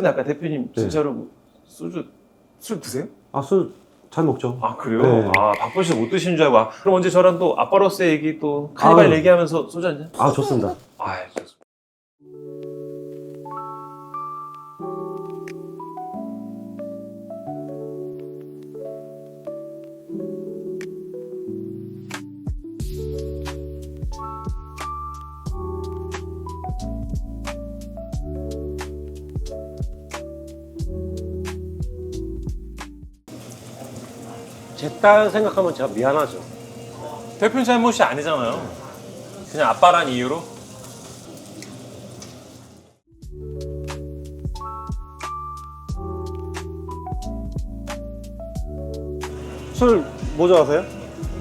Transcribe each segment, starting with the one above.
근데 아까 대표님 네. 진짜로 소주 술 드세요? 아, 술 잘 먹죠. 아 그래요? 네. 아 바쁘셔서 못 드시는 줄 알고 아, 그럼 언제 저랑 또 아빠로서 얘기 또 카니발 아유. 얘기하면서 소주 한 잔? 아, 좋습니다. 아 좋습니다. 제 딸 생각하면 제가 미안하죠. 대표님 잘못이 아니잖아요. 그냥 아빠란 이유로 술뭐 좋아하세요?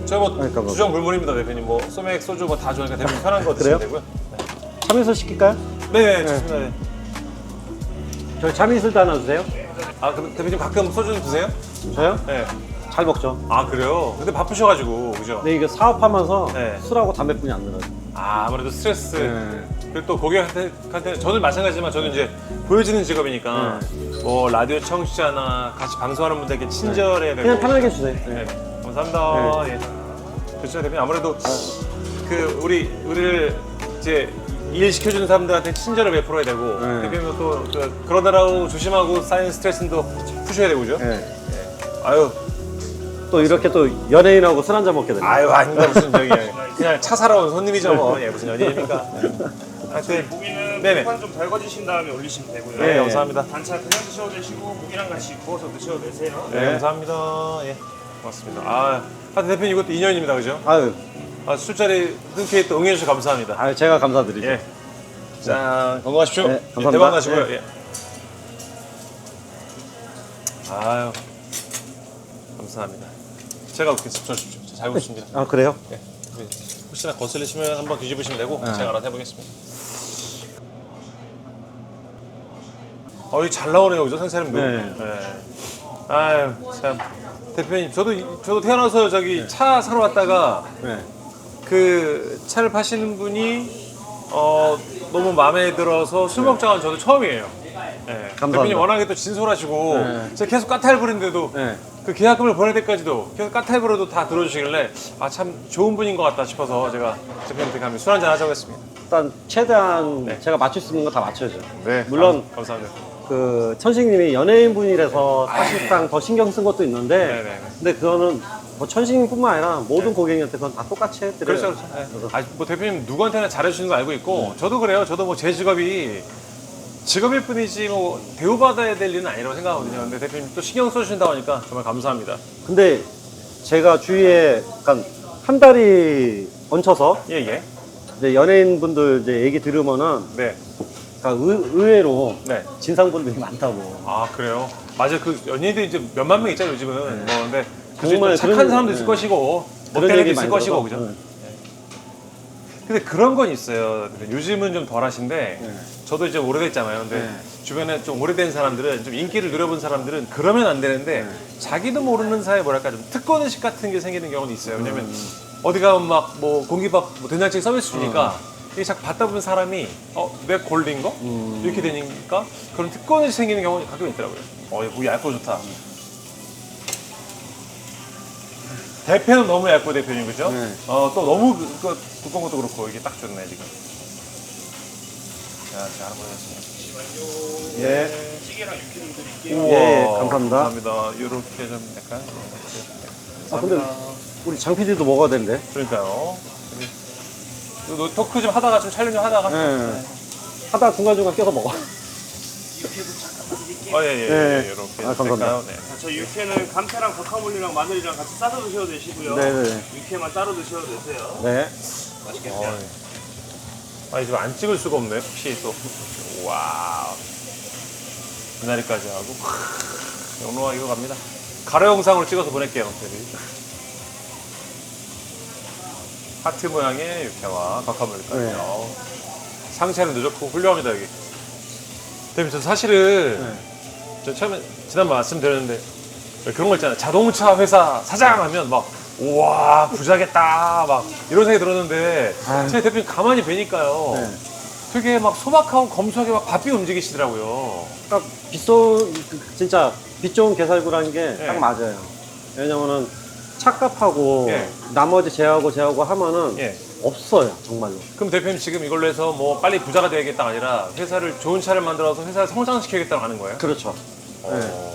저뭐 그러니까 뭐- 주정 불문입니다 대표님 뭐 소맥 소주 뭐 다 좋으니까 대표님 편한 거 드시면 그래요? 되고요. 참이슬 시킬까요? 네, 좋습니다. 네. 저 참이슬도 하나 주세요. 아 그럼 대표님 가끔 소주 좀 드세요? 저요? 네. 잘 먹죠. 아 그래요? 근데 바쁘셔가지고 그죠? 근데 이게 사업하면서 네. 술하고 담배뿐이 안 늘어요. 아 아무래도 스트레스 네. 그리고 또 고객한테 한테 저는 마찬가지지만 저는 이제 보여지는 직업이니까 뭐 라디오 청취자나 같이 방송하는 분들에게 친절해야 되고 그냥 편하게 주세요. 네. 감사합니다 예. 그렇죠 대표님 아무래도 그 우리 우리를 이제 일 시켜주는 사람들한테 친절을 베풀어야 되고 네. 대표님 또 그, 그러느라고 조심하고 쌓인 스트레스는 또 푸셔야 되고 그죠? 네. 아유 또 이렇게 또 연예인하고 술 한잔 먹게 됩니다. 아유 아닙니다 무슨 저기 그냥 차 사러 온 손님이죠 뭐. 예 무슨 연예입니까 하여튼 고기는 네네. 불판 좀 달궈주신 다음에 올리시면 되고요. 네, 감사합니다 반찬 그냥 드셔도 되시고 고기랑 같이 구워서 드셔도 되세요. 네, 감사합니다 예 고맙습니다 아 하여튼 대표님 이것도 인연입니다 그죠? 아유, 아, 술자리 흔쾌히 또 응해주셔서 감사합니다 아유 제가 감사드리죠. 예. 자 건강하십시오 네, 예, 감사합니다. 대박 나시고요 네. 예. 아유 감사합니다 제가 먹겠습니다 주십시오 잘 먹습니다 아 그래요? 예. 혹시나 거슬리시면 한번 뒤집으시면 되고 네. 제가 알아서 해보겠습니다. 어, 이 잘 나오네요, 그죠? 상차림도. 네. 아유, 참. 대표님, 저도, 이- 저도 태어나서 저기 차 사러 왔다가 네. 그 차를 파시는 분이 어, 너무 마음에 들어서 술 먹자는 저도 처음이에요. 네. 대표님 워낙에 또 진솔하시고 네. 제가 계속 까탈 부리는데도 네. 그 계약금을 보낼 때까지도 계속 까탈 부려도 다 들어주시길래 아 참 좋은 분인 것 같다 싶어서 제가 대표님한테 가면 술 한잔 하자고 했습니다. 일단 최대한 네. 제가 맞출 수 있는 거 다 맞춰야죠. 네, 물론 감, 감사합니다. 그 천식님이 연예인 분이라서 사실상 더 신경 쓴 것도 있는데 네네. 근데 그거는 뭐 천식님뿐만 아니라 모든 고객님한테 그건 다 똑같이 해드려요. 그렇죠, 그렇죠. 네. 아, 뭐 대표님 누구한테나 잘해주시는 거 알고 있고 저도 그래요. 저도 뭐 제 직업이 직업일 뿐이지 뭐 대우받아야 될 일은 아니라고 생각하거든요. 근데 대표님 또 신경 써주신다고 하니까 정말 감사합니다. 근데 제가 주위에 약간 한 달이 얹혀서 예, 예. 이제 연예인분들 이제 얘기 들으면은 네. 그러니까 의, 의외로 네. 진상분들이 많다고. 아, 그래요? 맞아요. 그 연예인들이 이제 몇만 명 있잖아요, 요즘은. 뭐, 근데 그중에 정말 또 착한 그런- 사람도 있을 네. 것이고, 그런 못된 애도 얘기 있을 많이 것이고, 들어서. 그죠? 네. 근데 그런 건 있어요. 요즘은 좀 덜 하신데, 네. 저도 이제 오래됐잖아요. 근데 네. 주변에 좀 오래된 사람들은, 좀 인기를 누려본 사람들은 그러면 안 되는데, 네. 자기도 모르는 사이에 뭐랄까, 좀 특권 의식 같은 게 생기는 경우도 있어요. 왜냐면, 음. 어디 가면 막 뭐 공기밥, 뭐 된장찌개 서비스 주니까, 음. 이게 자꾸 받다 보면 사람이, 어, 내 골린 거? 음. 이렇게 되니까, 그런 특권의식 생기는 경우가 가끔 있더라고요. 어, 이거 얇고 좋다. 대패는 너무 얇고 대표님 그죠? 네. 어, 또 너무 그, 그 두꺼운 것도 그렇고 이게 딱 좋네 지금. 자, 잘 보겠습니다. 예. 찌개랑 육회 좀 드릴게요. 예, 감사합니다. 감사합니다. 이렇게 좀 약간. 아 근데 우리 장 PD도 먹어야 되는데. 그러니까요. 요 토크 좀 하다가 좀 촬영 좀 하다가. 네. 하다 중간중간 껴서 먹어. 어, 예, 예, 예, 네. 이렇게. 아, 감사합니다. 될까요? 네. 자, 저 육회는 감태랑 과카몰리랑 마늘이랑 같이 싸서 드셔도 되시고요. 네네. 육회만 따로 드셔도 되세요. 네. 맛있겠네요. 어, 아니 지금 안 찍을 수가 없네. 혹시 또 와우 그날까지 하고 영롱하게 이거 갑니다. 가로 영상으로 찍어서 보낼게요. 저희. 하트 모양의 육회와 과카몰리까지. 네. 요 상체는 좋고 훌륭합니다 여기. 대표님 저 사실은 네. 저 처음에 지난번 말씀드렸는데 그런 거 있잖아요. 자동차 회사 사장 하면 막 우와 부자겠다 막 이런 생각이 들었는데 아유. 제 대표님 가만히 뵈니까요. 네. 되게 막 소박하고 검소하게 막 바삐 움직이시더라고요. 그러니까 빗소 그- 진짜 빗 좋은 개살구라는 게 딱 예. 맞아요. 왜냐면은 착각하고 예. 나머지 제하고 제하고 하면은 예. 없어요 정말로. 그럼 대표님 지금 이걸로 해서 뭐 빨리 부자가 되야겠다가 아니라 회사를 좋은 차를 만들어서 회사를 성장시켜야겠다고 하는 거예요? 그렇죠. 어.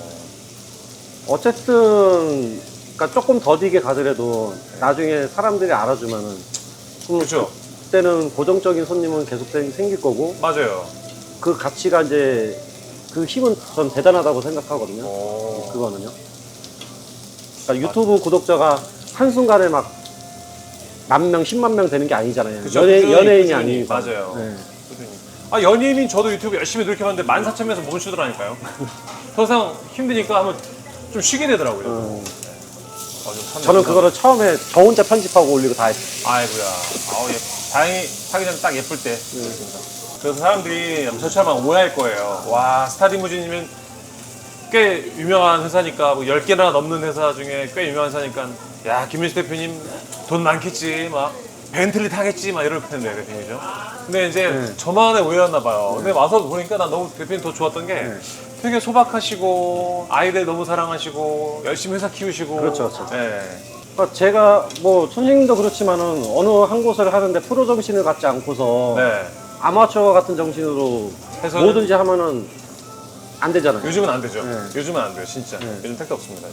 어쨌든 그러니까 조금 더디게 가더라도 나중에 사람들이 알아주면은 그렇죠. 그때는 고정적인 손님은 계속 생- 생길 거고 맞아요. 그 가치가 이제 그 힘은 전 대단하다고 생각하거든요. 어. 그거는요. 그러니까 유튜브 구독자가 한순간에 막 만 명, 십만 명 되는 게 아니잖아요. 그쵸, 연예, 꾸준히, 연예인이 꾸준히. 아니고. 맞아요. 네. 꾸준히. 아 연예인인 저도 유튜브 열심히 노력해봤는데 14,000명에서 멈추더라니까요. 더 이상 힘드니까 한번 좀 쉬게 되더라고요. 어, 아, 좀참 저는. 그거를 처음에 저 혼자 편집하고 올리고 다 했어요. 아이고야. 아우 예. 다행히 전에 딱 예쁠 때. 그렇습니다. 그래서 사람들이 저처럼 오해할 거예요. 와 스타디무진이면 꽤 유명한 회사니까 뭐 10개나 넘는 회사 중에 꽤 유명한 회사니까 야 김민수 대표님 돈 많겠지 막 벤틀리 타겠지 막 이럴 텐데 대표님이죠. 근데 이제 네. 저만의 오해였나 봐요. 근데 와서 보니까 난 너무 대표님 더 좋았던 게 네. 되게 소박하시고 아이들 너무 사랑하시고 열심히 회사 키우시고 그렇죠, 그렇죠. 네. 그러니까 제가 뭐 선생님도 그렇지만은 어느 한 곳을 하는데 프로 정신을 갖지 않고서 네. 아마추어 같은 정신으로 해서는- 뭐든지 하면은 안 되잖아요. 요즘은 안 되죠. 네. 요즘은 안 돼요, 진짜. 네. 요즘 택도 없습니다.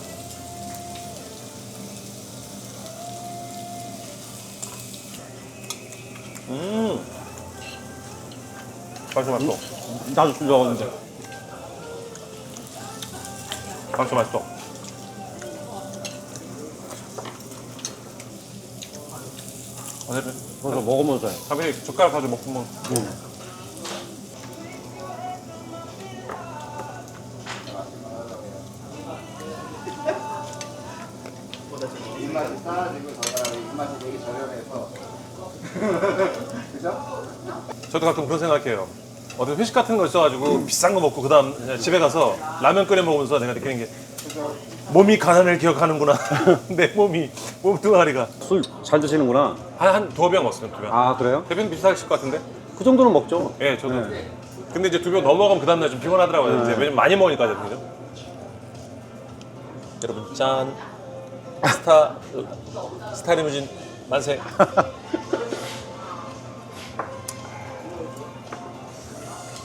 음. 맛있어, 맛있어. 나도 좋아하는데. 맛있어, 맛있어. 어차피, 그래서 먹으면서요. 가비 젓가락 가지고 먹고 뭐. 입맛이 싸지고 저가 입맛이 되게 저렴해서 그죠? 저도 가끔 그런 생각해요. 어떤 회식 같은 거 있어가지고 비싼 거 먹고 그다음 집에 가서 라면 끓여 먹으면서 내가 느끼는 게 몸이 가난을 기억하는구나. 내 몸이 몸뚱아리가 술 잘 드시는구나. 한한 두어 병 먹었어요. 두 병. 아 그래요? 대표님 비슷하실 것 같은데? 그 정도는 먹죠. 예, 저도. 네. 근데 이제 두 병 넘어가면 그 다음날 좀 피곤하더라고요. 네. 이제 왜냐면 많이 먹으니까 대표님. 여러분 짠. 스타 스타 리무진 만세.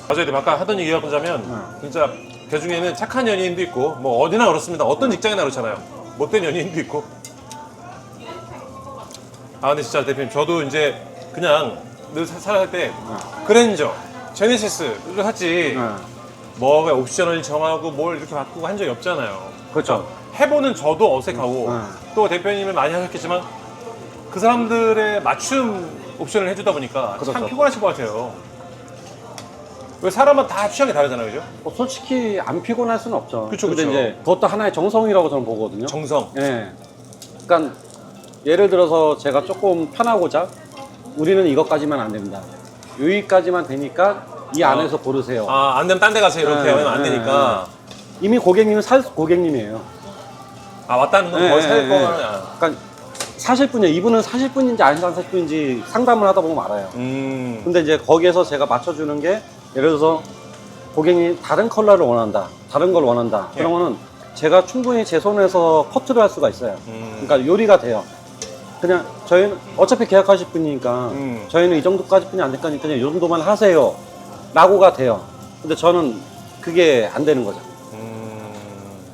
맞아요. 아까 하던 얘기 하자면 진짜 그 중에는 착한 연예인도 있고 뭐 어디나 그렇습니다. 어떤 직장이나 그렇잖아요. 못된 연예인도 있고. 아 근데 진짜 대표님 저도 이제 그냥 늘 사- 살아갈 때 그랜저, 제네시스를 샀지 네. 뭐가 옵션을 정하고 뭘 이렇게 바꾸고 한 적이 없잖아요. 그렇죠. 해보는 저도 어색하고 네. 또 대표님을 많이 하셨겠지만 그 사람들의 맞춤 옵션을 해주다 보니까 참 그렇죠. 피곤하실 것 같아요. 왜 사람은 다 취향이 다르잖아요, 그죠? 뭐 솔직히 안 피곤할 수는 없죠. 그쵸, 근데 그쵸. 이제 그것도 하나의 정성이라고 저는 보거든요. 정성. 예. 그러니까 예를 들어서 제가 조금 편하고자 우리는 이것까지만 안 됩니다. 여기까지만 되니까 이 아. 안에서 고르세요. 아, 안 되면 딴 데 가세요, 이렇게 네, 하면 안 네, 되니까. 이미 고객님은 살 고객님이에요. 아, 왔다는 건 네, 거의 살 네, 거야. 그러니까 사실 분이에요. 이분은 사실 분인지 안 사실 분인지 상담을 하다 보면 알아요. 음. 근데 이제 거기에서 제가 맞춰주는 게 예를 들어서 고객님 다른 컬러를 원한다. 다른 걸 원한다. 예. 그러면은 제가 충분히 제 손에서 커트를 할 수가 있어요. 음. 그러니까 요리가 돼요. 그냥 저희는 어차피 계약하실 분이니까 음. 저희는 이 정도까지 뿐이 안 될 거니까 그냥 이 정도만 하세요. 라고가 돼요. 근데 저는 그게 안 되는 거죠. 음.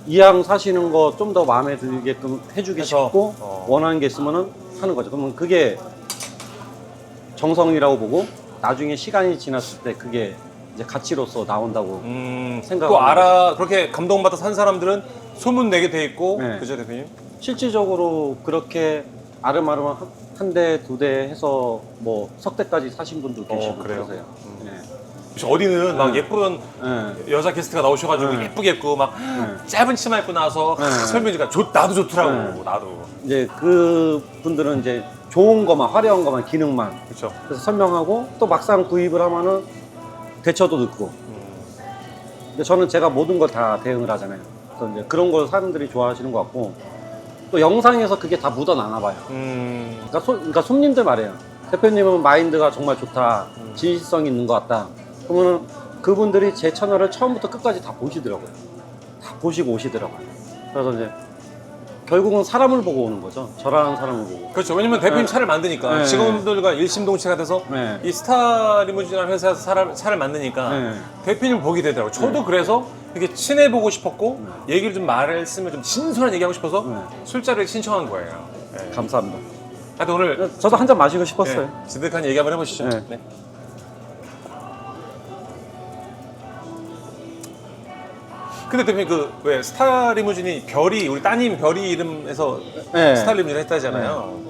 이왕 사시는 거 좀 더 마음에 들게끔 해주기 해서, 싶고 어. 원하는 게 있으면은 하는 거죠. 그러면 그게 정성이라고 보고 나중에 시간이 지났을 때 그게 이제 가치로서 나온다고. 음. 생각하는 또 알아, 그렇게 감동받아 산 사람들은 소문 내게 돼 있고. 네. 그죠, 대표님? 실질적으로 그렇게 아름아름 한 대, 두 대 해서 뭐 석 대까지 사신 분도 계시고 어, 그래요? 그러세요. 혹시 어디는 막 네. 예쁜 네. 여자 게스트가 나오셔가지고 네. 예쁘게 입고 막 네. 짧은 치마 입고 나서 네. 설명해주니까 좋, 나도 좋더라고 네. 나도 이제 그 분들은 이제 좋은 것만 화려한 것만 기능만 그렇죠 그래서 설명하고 또 막상 구입을 하면은 대처도 늦고 근데 저는 제가 모든 걸 다 대응을 하잖아요 그래서 이제 그런 걸 사람들이 좋아하시는 것 같고 또 영상에서 그게 다 묻어나나 봐요 음, 그러니까, 소- 그러니까 손님들 말이에요 대표님은 마인드가 정말 좋다. 음. 진실성이 있는 것 같다. 그러면 그분들이 제 채널을 처음부터 끝까지 다 보시더라고요. 다 보시고 오시더라고요. 그래서 이제 결국은 사람을 보고 오는 거죠. 저라는 사람을 보고. 그렇죠. 왜냐면 대표님 네. 차를 만드니까 네. 직원들과 일심동체가 돼서 네. 이 스타 리무진이라는 회사에서 차를, 차를 만드니까 네. 대표님을 보게 되더라고요. 저도 그래서 이렇게 친해 보고 싶었고 얘기를 좀 말을 쓰면 좀 진솔한 얘기하고 싶어서 네. 술자리를 신청한 거예요. 네. 감사합니다. 하여튼 오늘 저도 한 잔 마시고 싶었어요. 네, 지득한 얘기 한번 해보시죠. 네. 네. 근데 대표님 그 왜 스타 리무진이 별이 우리 따님 별이 이름에서 네. 스타 리무진 했다잖아요.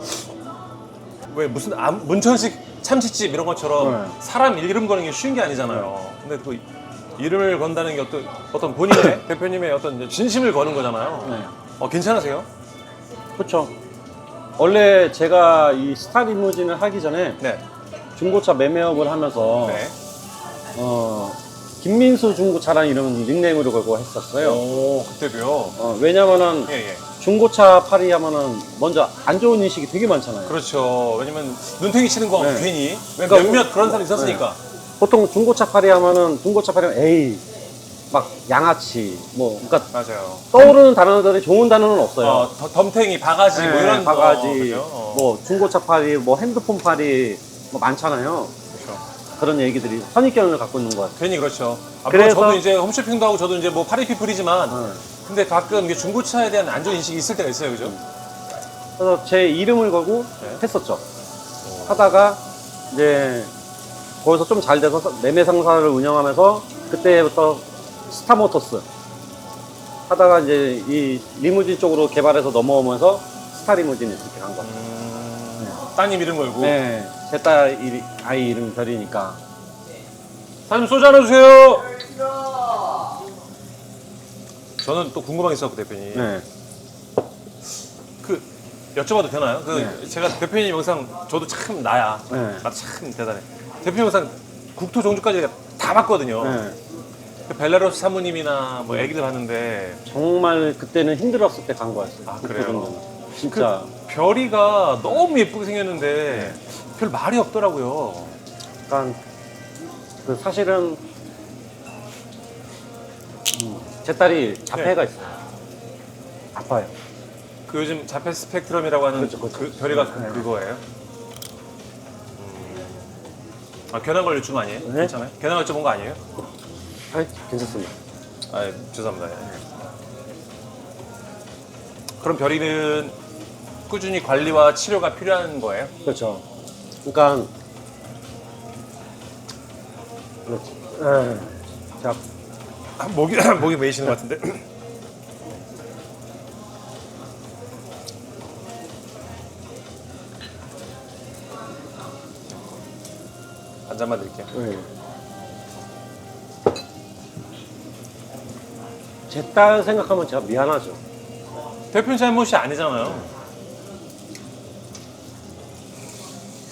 왜 무슨 암- 문천식 참치집 이런 것처럼 네. 사람 이름 거는 게 쉬운 게 아니잖아요. 근데 그 이름을 건다는 게 어떤 어떤 본인의 대표님의 어떤 이제 진심을 거는 거잖아요. 네. 어 괜찮으세요? 그렇죠. 원래 제가 이 스타 리무진을 하기 전에 네. 중고차 매매업을 하면서 네. 어, 김민수 중고차라는 이름 닉네임으로 걸고 했었어요. 오 그때도요. 어, 왜냐면은 예 예. 중고차 팔이 하면은 먼저 안 좋은 인식이 되게 많잖아요. 그렇죠. 왜냐면 눈탱이 치는 거 네. 괜히 그러니까 몇몇 그런 사람 있었으니까. 보통 중고차 팔이 하면은 중고차 팔이 하면 에이 막 양아치 뭐 그러니까 맞아요. 떠오르는 단어들이 좋은 단어는 없어요. 어, 더- 덤탱이, 바가지 뭐 네, 이런 바가지, 거, 그죠? 어. 뭐 중고차 팔이, 뭐 핸드폰 팔이 뭐 많잖아요. 그런 얘기들이 선입견을 갖고 있는 것 같아요. 괜히 그렇죠. 아, 그래서- 저도 이제 홈쇼핑도 하고 저도 이제 뭐 파리 피플이지만 네. 근데 가끔 이게 중고차에 대한 안 좋은 인식이 있을 때가 있어요, 그죠? 그래서 제 이름을 걸고 네. 했었죠. 하다가 이제 거기서 좀 잘 돼서 매매 상사를 운영하면서 그때부터 스타모터스 하다가 이제 이 리무진 쪽으로 개발해서 넘어오면서 스타 리무진 이렇게 간 거예요. 음, 따님 이름 걸고. 네, 제 딸 아이 이름 별이니까. 사장님 소주 하나 주세요. 저는 또 궁금한 게 있었고 대표님. 네. 그 여쭤봐도 되나요? 그 제가 대표님 영상 저도 참 나야. 네. 나참 대단해. 대표님 영상 국토 종주까지 다 봤거든요. 네. 그 벨라루스 사모님이나 뭐 애기들 봤는데 정말 그때는 힘들었을 때 간 거였어요. 아, 그 그래요? 정도는. 진짜. 별이가 너무 예쁘게 생겼는데 별 말이 없더라고요. 약간 그 사실은 음, 제 딸이 자폐가 있어요. 아파요. 그 요즘 자폐 스펙트럼이라고 하는 그렇죠, 그렇죠. 그 별이가 그- 네. 그거예요? 음. 아 견항 걸증 아니에요? 네. 괜찮아요? 견항 걸증 온거 아니에요? 아, 괜찮습니다. 아 죄송합니다. 예. 그럼 별이는 꾸준히 관리와 치료가 필요한 거예요? 그렇죠. 그러니까 그렇지. 예. 자, 아, 목이 목이 메이시는 것 같은데. 한 잔만 드릴게요. 예. 제 딸 생각하면 제가 미안하죠. 대표님 잘못이 아니잖아요.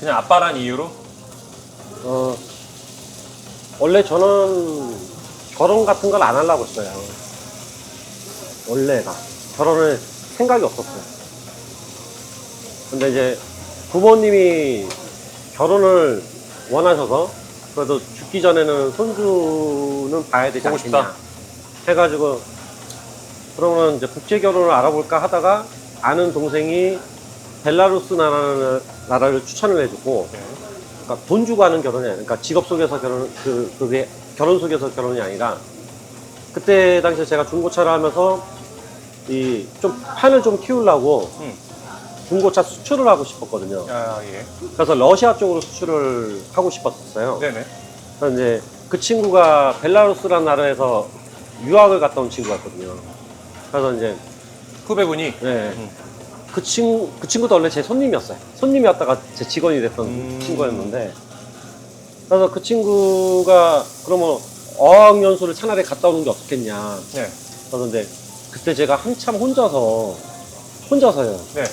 그냥 아빠란 이유로? 어, 원래 저는 결혼 같은 걸 안 하려고 했어요. 원래가. 결혼을 생각이 없었어요. 근데 이제 부모님이 결혼을 원하셔서 그래도 죽기 전에는 손주는 봐야 되지 보고 않겠냐. 싶다. 해가지고 그러면 이제 국제 결혼을 알아볼까 하다가 아는 동생이 벨라루스 나라를, 나라를 추천을 해주고 그러니까 돈 주고 하는 결혼이 아니라 그러니까 직업 속에서 결혼 그 그게 결혼 속에서 결혼이 아니라 그때 당시에 제가 중고차를 하면서 이 좀 판을 좀 키우려고 응. 중고차 수출을 하고 싶었거든요. 아 예. 그래서 러시아 쪽으로 수출을 하고 싶었어요. 네네. 그래서 이제 그 친구가 벨라루스라는 나라에서 유학을 갔다 온 친구였거든요. 그래서 이제 후배분이 네. 음. 그 친구, 그 친구도 원래 제 손님이었어요. 손님이었다가 제 직원이 됐던 음. 친구였는데. 그래서 그 친구가 그러면 어학연수를 차라리 갔다 오는 게 어떻겠냐. 네. 그런데 그때 제가 한참 혼자서, 혼자서요. 네.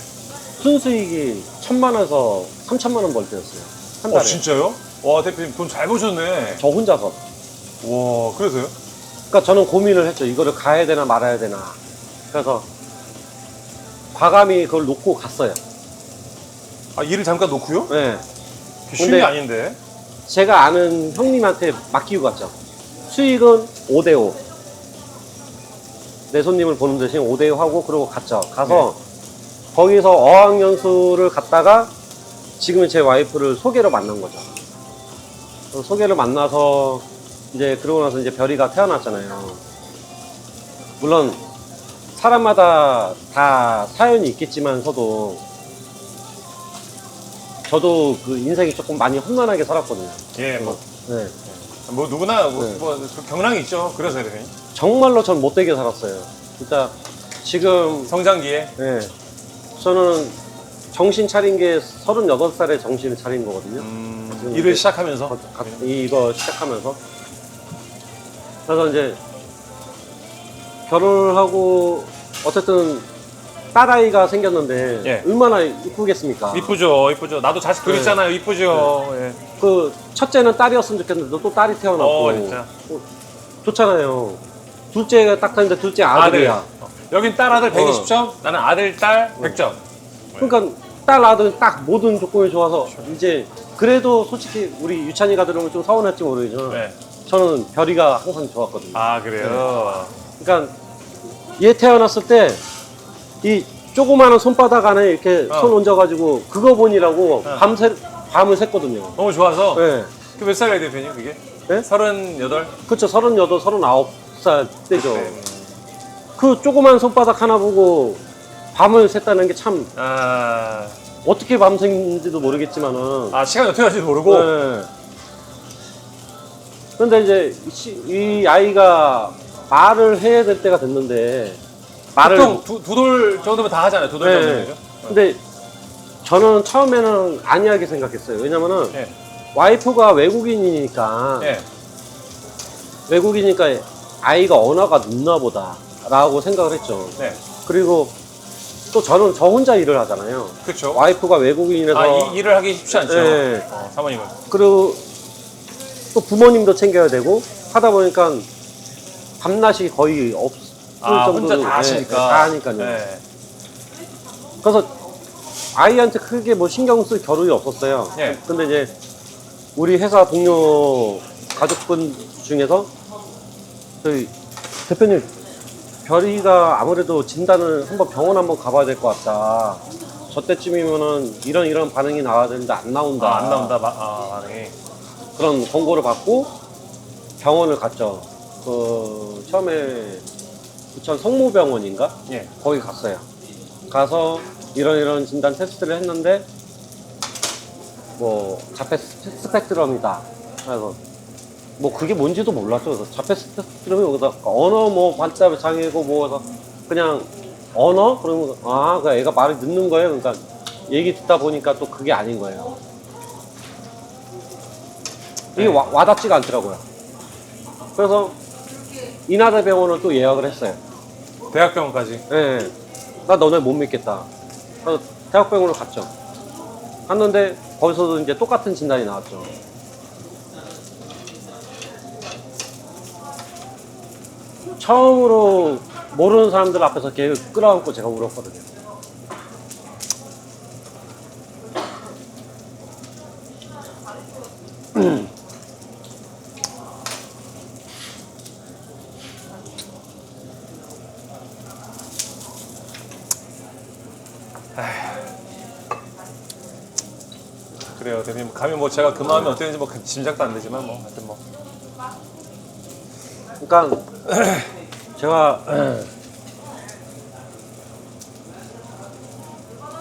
순수익이 천만 원에서 삼천만 원 벌 때였어요. 한 달에. 어 진짜요? 와 대표님 돈 잘 버셨네. 저 혼자서. 와 그래서요? 그러니까 저는 고민을 했죠. 이거를 가야 되나 말아야 되나. 그래서 과감히 그걸 놓고 갔어요. 아 일을 잠깐 놓고요? 네. 쉬운 근데- 게 아닌데. 제가 아는 형님한테 맡기고 갔죠. 수익은 5대5. 내 손님을 보는 대신 5대5 하고 그러고 갔죠. 가서 거기서 어학연수를 갔다가 지금은 제 와이프를 소개로 만난 거죠. 그 소개를 만나서 이제 그러고 나서 이제 별이가 태어났잖아요. 물론 사람마다 다 사연이 있겠지만서도 저도 그 인생이 조금 많이 험난하게 살았거든요. 예, 뭐, 네. 뭐 누구나 뭐, 네. 뭐 경랑이 있죠. 그래서 이렇게 정말로 전 못되게 살았어요. 진짜 지금 성장기에 네. 저는 정신 차린 게 38살에 정신을 차린 거거든요. 음, 지금 일을 이제 시작하면서 가- 이- 이거 시작하면서 그래서 이제 결혼을 하고 어쨌든 딸아이가 생겼는데 예. 얼마나 이쁘겠습니까? 이쁘죠, 이쁘죠. 나도 자식 둘 네. 있잖아요. 이쁘죠. 예. 그 첫째는 딸이었으면 좋겠는데 또 딸이 태어났고 어, 진짜. 어, 좋잖아요. 둘째가 딱 됐는데 둘째 아들이야. 아들. 어. 여긴 딸 아들 120점, 나는 아들 딸 100점. 그러니까 딸 아들 딱 모든 조건이 좋아서 이제 그래도 솔직히 우리 유찬이가 들으면 좀 서운할지 모르겠지만 네. 저는 별이가 항상 좋았거든요. 아 그래요. 그러니까 얘 태어났을 때 이 조그마한 손바닥 안에 이렇게 어. 손 얹어가지고 그거 보니라고 어. 밤새 밤을 샜거든요. 너무 좋아서. 네. 그몇 살이야 대표님 그게? 네? 서른여덟. 그쵸, 38, 39살 때죠. 네. 그 조그만 손바닥 하나 보고 밤을 샜다는 게 참 아, 어떻게 밤새는지도 모르겠지만은 아 시간이 어떻게 갈지 모르고. 네. 근데 이제 시- 이 아이가 말을 해야 될 때가 됐는데 말을 보통 두, 두돌 정도면 다 하잖아요. 두돌 네. 정도면요. 근데 저는 처음에는 아니하게 생각했어요. 왜냐면은 예. 와이프가 외국인이니까 예. 외국이니까 아이가 언어가 늦나 보다라고 생각을 했죠. 네. 그리고 또 저는 저 혼자 일을 하잖아요. 그렇죠. 와이프가 외국인이라서 아, 이, 일을 하기 쉽지 않죠. 네. 어, 사모님은. 그리고 또 부모님도 챙겨야 되고 하다 보니까 밤낮이 거의 없을 아, 정도로 혼자 다 네, 하시니까. 네, 다 하니까요. 네. 그래서 아이한테 크게 뭐 신경 쓸 겨를이 없었어요. 예. 근데 이제 우리 회사 동료 가족분 중에서 저희 대표님 별이가 아무래도 진단을 한번 병원 한번 가봐야 될 것 같다. 저 때쯤이면은 이런 이런 반응이 나와야 되는데 안 나온다. 아, 안 나온다. 마, 아, 반응이. 그런 권고를 받고 병원을 갔죠. 그 처음에 부천 성모병원인가 예. 거기 갔어요. 가서 이런 이런 진단 테스트를 했는데 뭐 자폐 스- 스펙트럼이다. 그래서 뭐 그게 뭔지도 몰랐죠. 그래서 자폐 스펙트럼이 여기다 언어 뭐 발달 장애고 뭐 해서 그냥 언어 그러면 아, 그 애가 말이 늦는 거예요. 그러니까 얘기 듣다 보니까 또 그게 아닌 거예요. 이게 네. 와, 와닿지가 않더라고요. 그래서 인하대병원을 또 예약을 했어요. 대학병원까지. 예. 나 너네 못 믿겠다. 그래서 대학병원을 갔죠. 갔는데 거기서도 이제 똑같은 진단이 나왔죠. 처음으로 모르는 사람들 앞에서 걔 끌어안고 제가 울었거든요. 그래요, 대표님. 감히 뭐 제가 그 마음이 어땠는지 뭐 짐작도 안 되지만 뭐 하여튼 뭐. 그러니까 제가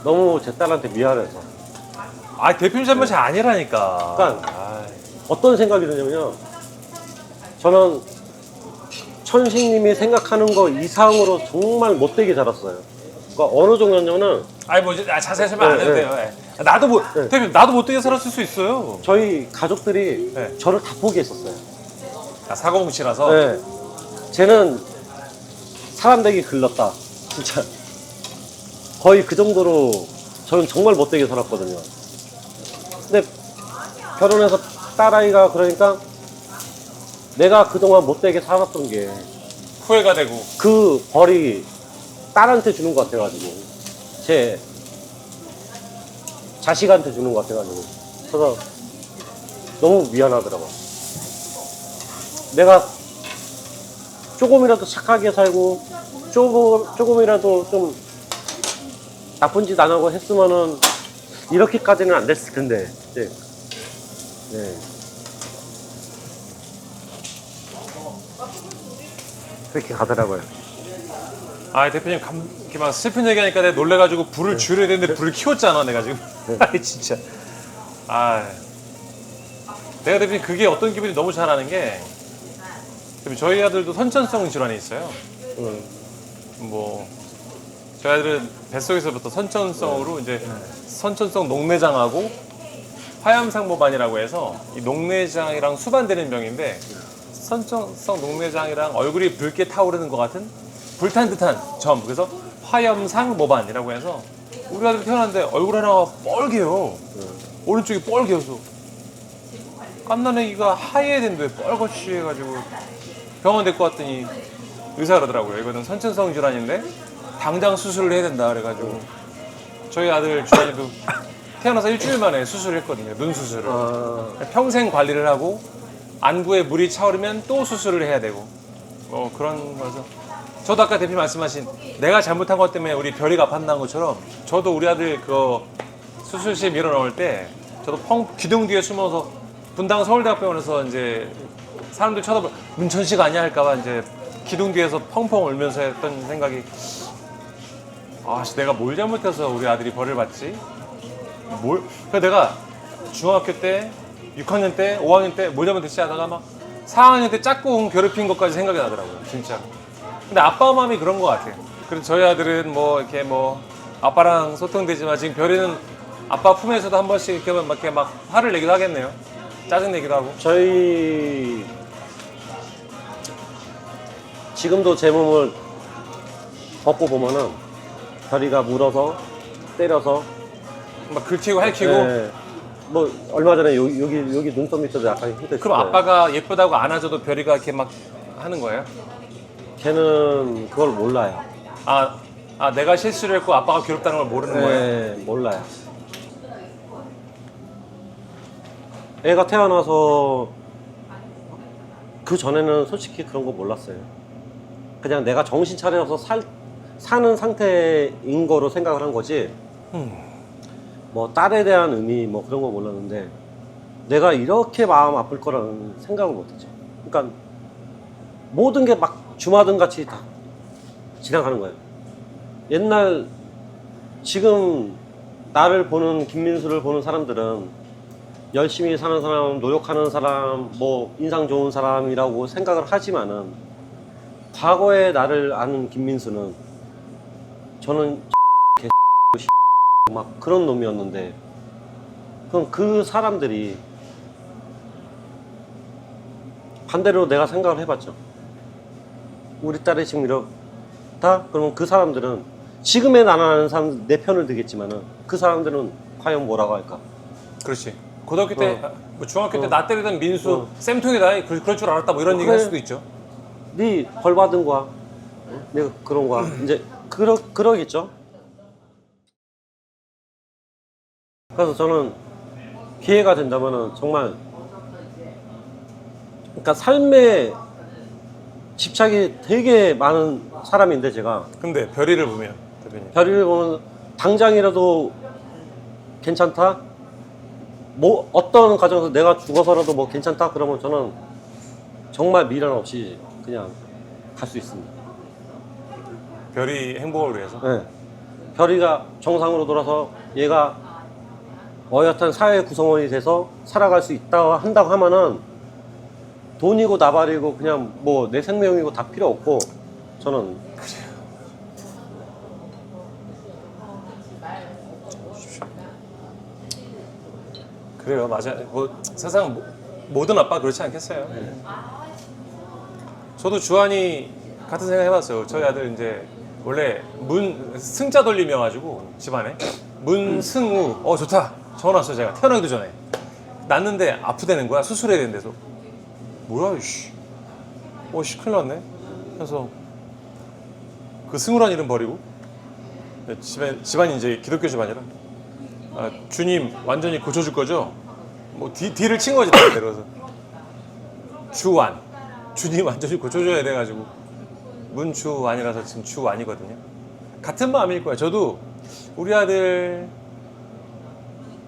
너무 제 딸한테 미안해서 아, 대표님 잘못이 아니라니까. 그러니까 아, 어떤 생각이 드냐면요. 저는 천식님이 생각하는 거 이상으로 정말 못되게 자랐어요. 그러니까 어느 정도냐면은 아니 뭐 이제 아, 자세히 설명 안 네, 해도 네. 돼요. 예. 나도 뭐 네. 대표님 나도 못 되게 살았을 수 있어요. 저희 가족들이 네. 저를 다 포기했었어요. 아, 사고뭉치라서. 네. 쟤는 사람 되기 글렀다. 진짜. 거의 그 정도로 저는 정말 못되게 살았거든요. 근데 결혼해서 딸아이가 그러니까 내가 그동안 못되게 살았던 게 후회가 되고. 그 벌이 딸한테 주는 것 같아가지고 제 자식한테 주는 것 같아가지고 그래서 너무 미안하더라고. 내가 조금이라도 착하게 살고 조금 조금이라도 좀 나쁜 짓 안 하고 했으면은 이렇게까지는 안 됐을 텐데. 네. 네. 그렇게 가더라고요. 아 대표님 감, 이렇게 막 슬픈 얘기하니까 내가 놀래가지고 불을 줄여야 되는데 불을 키웠잖아 내가 지금. 아이 진짜. 아. 내가 대표님 그게 어떤 기분이 너무 잘 아는 게 대표님 저희 아들도 선천성 질환이 있어요. 응. 뭐 저희 아들은 뱃속에서부터 선천성으로 이제 선천성 녹내장하고 화염상모반이라고 해서 이 녹내장이랑 수반되는 병인데 선천성 녹내장이랑 얼굴이 붉게 타오르는 것 같은 불탄 듯한 점. 그래서 화염상 모반이라고 해서 우리 아들 태어났는데 얼굴 하나가 뻘개요. 오른쪽이 뻘개서. 깜난애기가 하얘야 되는데 뻘겋이 해가지고 병원 데리고 왔더니 의사 그러더라고요. 이거는 선천성 질환인데 당장 수술을 해야 된다 그래가지고 저희 아들 주환이도 태어나서 일주일 만에 수술을 했거든요. 눈 수술을. 아, 평생 관리를 하고 안구에 물이 차오르면 또 수술을 해야 되고. 뭐 그런 거죠. 저도 아까 대표 말씀하신 내가 잘못한 것 때문에 우리 별이가 판단한 것처럼 저도 우리 아들 그 수술실 밀어 넣을 때 저도 펑 기둥 뒤에 숨어서 분당 서울대학병원에서 이제 사람들 쳐다보 문천 씨가 아니야 할까봐 이제 기둥 뒤에서 펑펑 울면서 했던 생각이 아 씨, 내가 뭘 잘못해서 우리 아들이 벌을 받지? 뭘? 그러니까 내가 중학교 때, 6학년 때, 5학년 때 뭘 잘못했지 하다가 막 4학년 때 짝꿍 괴롭힌 것까지 생각이 나더라고요, 진짜. 근데 아빠 마음이 그런 것 같아요. 그래서 저희 아들은 뭐 이렇게 뭐 아빠랑 소통되지만 지금 별이는 아빠 품에서도 한 번씩 이렇게 막, 이렇게 막 화를 내기도 하겠네요. 짜증 내기도 하고. 저희 지금도 제 몸을 벗고 보면은 다리가 물어서 때려서 막 긁히고 핥히고. 네. 뭐 얼마 전에 여기 여기, 여기 눈썹 밑에도 약간 힘들었어요. 그럼 아빠가 예쁘다고 안아줘도 별이가 이렇게 막 하는 거예요? 걔는 그걸 몰라요. 아, 아 내가 실수를 했고 아빠가 괴롭다는 걸 모르는 거예요? 네, 몰라요. 애가 태어나서 그 전에는 솔직히 그런 거 몰랐어요. 그냥 내가 정신 차려서 살, 사는 상태인 거로 생각을 한 거지. 뭐 딸에 대한 의미 뭐 그런 거 몰랐는데 내가 이렇게 마음 아플 거라는 생각을 못했죠. 그러니까 모든 게 막 주마등 같이 다 지나가는 거예요. 옛날 지금 나를 보는 김민수를 보는 사람들은 열심히 사는 사람, 노력하는 사람, 뭐 인상 좋은 사람이라고 생각을 하지만은 과거에 나를 아는 김민수는 저는 개 막 그런 놈이었는데 그럼 그 사람들이 반대로 내가 생각을 해봤죠. 우리 딸이 지금 이렇다? 그러면 그 사람들은 지금의 나는 아는 사람 내 편을 들겠지만은 그 사람들은 과연 뭐라고 할까? 그렇지. 고등학교 때, 어. 뭐 중학교 때 어. 나 때리던 민수 어. 쌤통이다. 그- 그럴 줄 알았다. 뭐 이런 어, 얘기 할 그래. 수도 있죠. 네 벌 받은 거야. 내가 그런 거야. 이제 그러 그러겠죠. 그래서 저는 기회가 된다면은 정말 그러니까 삶에 집착이 되게 많은 사람인데 제가 근데 별이를 보면 대표님. 별이를 보면 당장이라도 괜찮다. 뭐 어떤 과정에서 내가 죽어서라도 뭐 괜찮다 그러면 저는 정말 미련 없이 그냥 갈 수 있습니다. 별이 행복을 위해서. 네. 별이가 정상으로 돌아서 얘가 어엿한 사회 구성원이 돼서 살아갈 수 있다 한다고 하면은 돈이고 나발이고 그냥 뭐 내 생명이고 다 필요 없고 저는 그래요, 맞아요. 뭐 세상 모- 모든 아빠 그렇지 않겠어요. 저도 주한이 같은 생각 해봤어요. 저희 아들 이제 원래 문 승자 돌림이어 가지고 집안에 문승우. 어 좋다. 전화 왔어요 제가. 태어나기도 전에. 났는데 아프다는 거야. 수술해야 된대서 뭐야 이씨. 어씨 큰일 났네. 그래서 그 승우란 이름 버리고. 집에 집안이 이제 기독교 집안이라. 아, 주님 완전히 고쳐줄 거죠? 뭐 D, D를 친 거지 그래서. 주완. 준이 완전히 고쳐줘야 돼가지고. 문주완이라서 지금 주완이거든요. 같은 마음일 거야 저도 우리 아들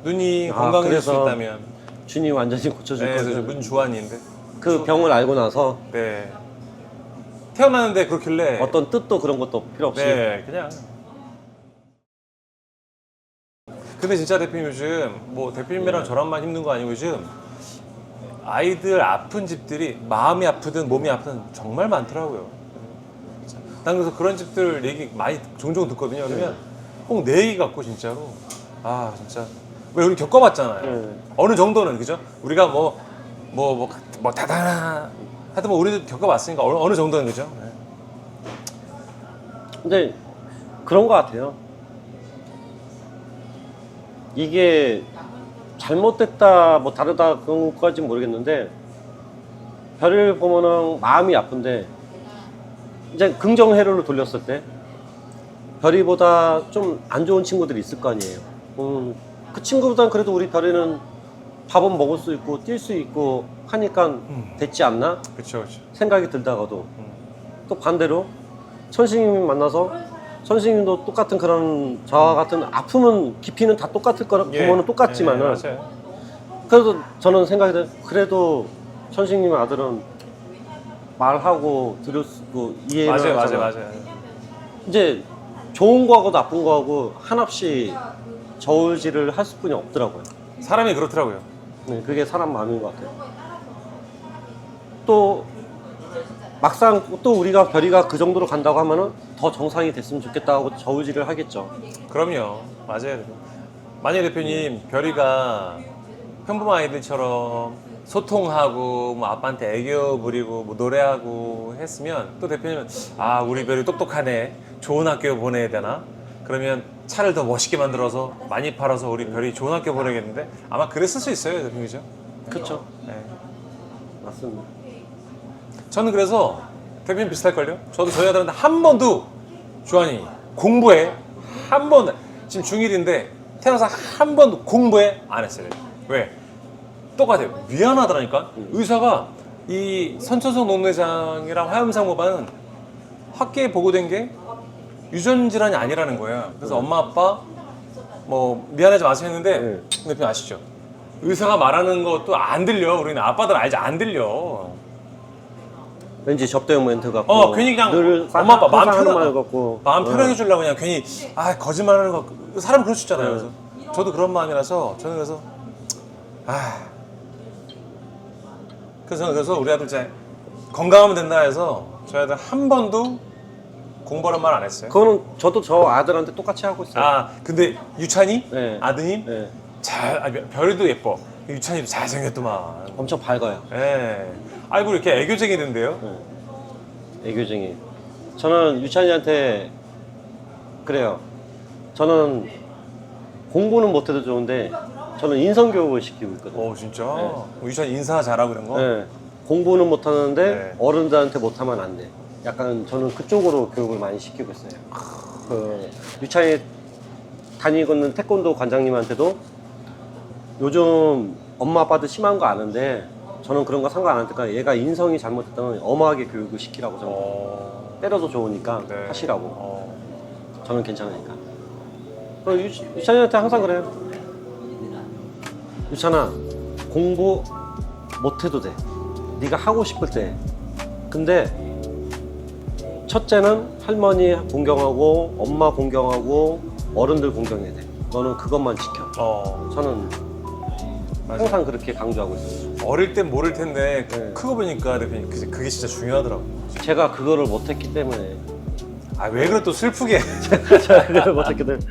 눈이 아, 건강해질 수 있다면. 준이 완전히 고쳐줄 네, 거예요. 문주완인데 그 병을 알고 나서 네 태어나는데 그렇길래 어떤 뜻도 그런 것도 필요 없이 네, 그냥. 근데 진짜 대표님 요즘 뭐 대표님이랑 저랑만 힘든 거 아니고 요즘 아이들 아픈 집들이 마음이 아프든 몸이 아프든 정말 많더라고요. 진짜. 난 그래서 그런 집들 얘기 많이 종종 듣거든요. 그러면 꼭 내 얘기 같고 진짜로 아 진짜 왜 우리 겪어봤잖아요. 네. 어느 정도는 그죠? 우리가 뭐 뭐 뭐 뭐 다다나 하여튼 뭐 우리도 겪어봤으니까 어느, 어느 정도는 그죠? 네. 근데 그런 것 같아요. 이게 잘못됐다, 뭐 다르다 그런 것까지는 모르겠는데 별을 보면은 마음이 아픈데 이제 긍정 회로로 돌렸을 때 별이보다 좀 안 좋은 친구들이 있을 거 아니에요. 음, 그 친구보다는 그래도 우리 별이는 밥은 먹을 수 있고 뛸 수 있고 하니까 됐지 않나 그렇죠, 그렇죠. 생각이 들다가도 또 반대로 선생님 만나서 선생님도 똑같은 그런 저와 같은 아픔은 깊이는 다 똑같을 거라 부모는 똑같지만은 예, 맞아요. 그래도 저는 생각이 들 그래도 선생님 아들은 말하고 들을 수 있고 이해를 맞아요, 맞아요, 하잖아. 맞아요. 이제 좋은 거하고 나쁜 거하고 한없이 저울질을 할 수뿐이 없더라고요. 사람이 그렇더라고요. 네, 그게 사람 마음인 것 같아요. 또 막상 또 우리가 별이가 그 정도로 간다고 하면은 더 정상이 됐으면 좋겠다 하고 저울질을 하겠죠. 그럼요, 맞아요. 만약 대표님 별이가 평범 아이들처럼 소통하고 뭐 아빠한테 애교 부리고 뭐 노래하고 했으면 또 대표님은 아 우리 별이 똑똑하네 좋은 학교 보내야 되나 그러면 차를 더 멋있게 만들어서 많이 팔아서 우리 별이 좋은 학교 보내겠는데 아마 그랬을 수 있어요 대표님이죠 그렇죠. 네. 맞습니다. 저는 그래서 대표님 비슷할걸요? 저도 저희 아들한테 한 번도 주환이 공부해 한번 지금 중1인데 태어나서 한 번도 공부해 안 했어요 왜? 똑같아요 미안하더라니까 의사가 이 선천성 녹내장이랑 화염상모반은 학계에 보고된 게 유전 질환이 아니라는 거예요 그래서 엄마 아빠 뭐 미안하지 마세요 했는데 네. 대표님 아시죠? 의사가 말하는 것도 안 들려 우리는 아빠들 알지 안 들려 왠지 접대용 멘트 같고 어, 괜히 그냥 늘 엄마, 아빠 마음 편하- 말 같고 마음 어. 편하게 주려고 그냥 괜히 아 거짓말하는 거 사람 그럴 수 있잖아요. 그래서 저도 그런 마음이라서 저는 그래서 아 그래서 그래서 우리 아들 이제 건강하면 된다 해서 저희 아들 한 번도 공부란 말안 했어요. 그거는 저도 저 아들한테 똑같이 하고 있어요. 아 근데 유찬이 네. 아드님 네. 잘 아, 별이도 예뻐 유찬이도 잘생겼더만. 엄청 밝아요. 예. 아이고 이렇게 애교쟁이던데요. 애교쟁이. 저는 유찬이한테 그래요. 저는 공부는 못해도 좋은데 저는 인성 교육을 시키고 있거든요. 어 진짜 유찬이 인사 잘하고 이런 거. 네. 공부는 못하는데 네. 어른들한테 못하면 안 돼. 약간 저는 그쪽으로 교육을 많이 시키고 있어요. 그 유찬이 다니고 있는 태권도 관장님한테도 요즘 엄마 아빠도 심한 거 아는데 저는 그런 거 상관 안 하니까 얘가 인성이 잘못됐다면 엄하게 교육을 시키라고 저는 어. 때려도 좋으니까 네. 하시라고 어. 저는 괜찮으니까 그 유, 유찬이한테 항상 그래요 유찬아 공부 못해도 돼 네가 하고 싶을 때 근데 첫째는 할머니 공경하고 엄마 공경하고 어른들 공경해야 돼 너는 그것만 지켜 어. 저는 맞아. 항상 그렇게 강조하고 있어요 어릴 땐 모를 텐데 네. 크고 보니까 대표님 그게, 그게 진짜 중요하더라고. 제가 그거를 못했기 때문에 아왜 그래 또 슬프게? 제가 그걸 못했기 때문에